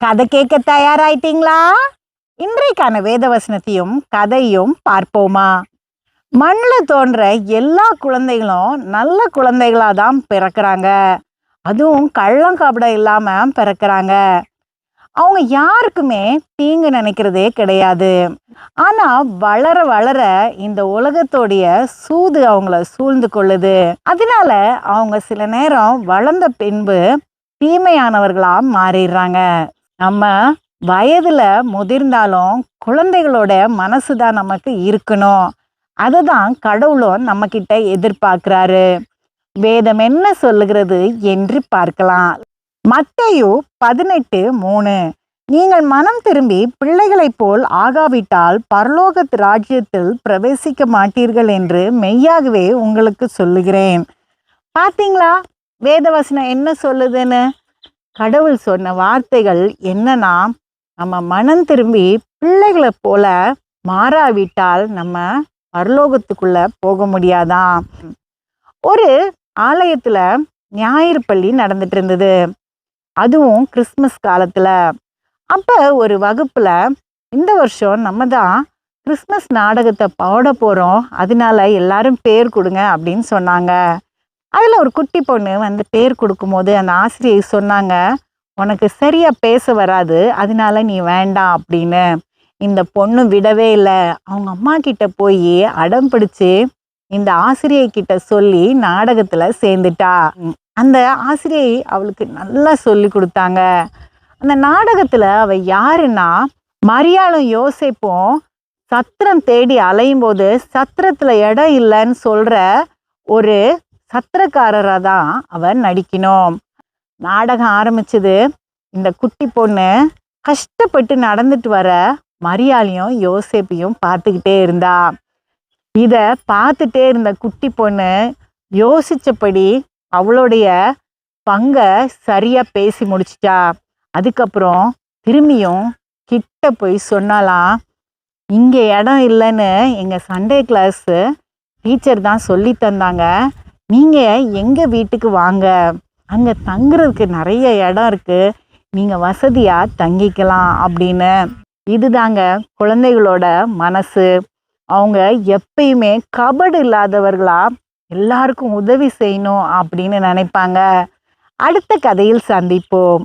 கதை கேட்க தயாராயிட்டீங்களா? இன்றைக்கான வேதவசனத்தையும் கதையும் பார்ப்போமா? மண்ணில் தோன்ற எல்லா குழந்தைகளும் நல்ல குழந்தைகளாக தான் பிறக்கிறாங்க. அதுவும் கள்ளங்கபடம் இல்லாமல் பிறக்கிறாங்க. அவங்க யாருக்குமே தீங்கு நினைக்கிறதே கிடையாது. ஆனால் வளர வளர இந்த உலகத்தோடைய சூது அவங்கள சூழ்ந்து கொள்ளுது. அதனால அவங்க சில நேரம் வளர்ந்த பின்பு தீமையானவர்களாக மாறிடுறாங்க. நம்ம வயதுல முதிர்ந்தாலும் குழந்தைகளோட மனசு தான் நமக்கு இருக்கணும். அதை தான் கடவுளும் நம்ம கிட்ட எதிர்பார்க்கிறாரு. வேதம் என்ன சொல்லுகிறது என்று பார்க்கலாம். மத்தையு பதினெட்டு மூணு. நீங்கள் மனம் திரும்பி பிள்ளைகளைப் போல் ஆகாவிட்டால் பரலோக ராஜ்யத்தில் பிரவேசிக்க மாட்டீர்கள் என்று மெய்யாகவே உங்களுக்கு சொல்லுகிறேன். பாத்தீங்களா வேதவசனம் என்ன சொல்லுதுன்னு? கடவுள் சொன்ன வார்த்தைகள் என்னன்னா நம்ம மனம் திரும்பி பிள்ளைகளை போல மாறாவிட்டால் நம்ம பரலோகத்துக்குள்ள போக முடியாதான் ஒரு ஆலயத்துல ஞாயிறு பள்ளி நடந்துட்டு இருந்தது. அதுவும் கிறிஸ்மஸ் காலத்துல. அப்ப ஒரு வகுப்புல இந்த வருஷம் நம்ம தான் கிறிஸ்மஸ் நாடகத்தை பாட போறோம். அதனால எல்லாரும் பேர் கொடுங்க அப்படின்னு சொன்னாங்க. அதில் ஒரு குட்டி பொண்ணு வந்து பேர் கொடுக்கும்போது அந்த ஆசிரியை சொன்னாங்க உனக்கு சரியாக பேச வராது அதனால நீ வேண்டாம் அப்படின்னு. இந்த பொண்ணு விடவே இல்லை. அவங்க அம்மா கிட்ட போய் அடம் பிடிச்சி இந்த ஆசிரியை கிட்ட சொல்லி நாடகத்தில் சேர்ந்துட்டா. அந்த ஆசிரியை அவளுக்கு நல்லா சொல்லி கொடுத்தாங்க. அந்த நாடகத்தில் அவள் யாருன்னா மரியாளும் யோசிப்போம் சத்திரம் தேடி அலையும் போது சத்திரத்தில் இடம் இல்லைன்னு சொல்கிற ஒரு சத்திரக்காரராக தான் அவன் நடிக்கணும். நாடகம் ஆரம்பிச்சது இந்த குட்டி பொண்ணு கஷ்டப்பட்டு நடந்துட்டு வர மரியாளையும் யோசேப்பையும் பார்த்துக்கிட்டே இருந்தா. இதை பார்த்துட்டே இருந்த குட்டி பொண்ணு யோசித்தபடி அவளுடைய பங்கை சரியாக பேசி முடிச்சிட்டா. அதுக்கப்புறம் திரும்பியும் கிட்ட போய் சொன்னாலாம் இங்கே இடம் இல்லைன்னு எங்கள் சண்டே கிளாஸு டீச்சர் தான் சொல்லி தந்தாங்க. நீங்கள் எங்கள் வீட்டுக்கு வாங்க? அங்கே தங்குறதுக்கு நிறைய இடம் இருக்குது நீங்கள் வசதியாக தங்கிக்கலாம் அப்படின்னு. இதுதாங்க குழந்தைகளோட மனசு. அவங்க எப்பயுமே கபடு இல்லாதவர்களா எல்லாருக்கும் உதவி செய்யணும் அப்படின்னு நினைப்பாங்க. அடுத்த கதையில் சந்திப்போம்.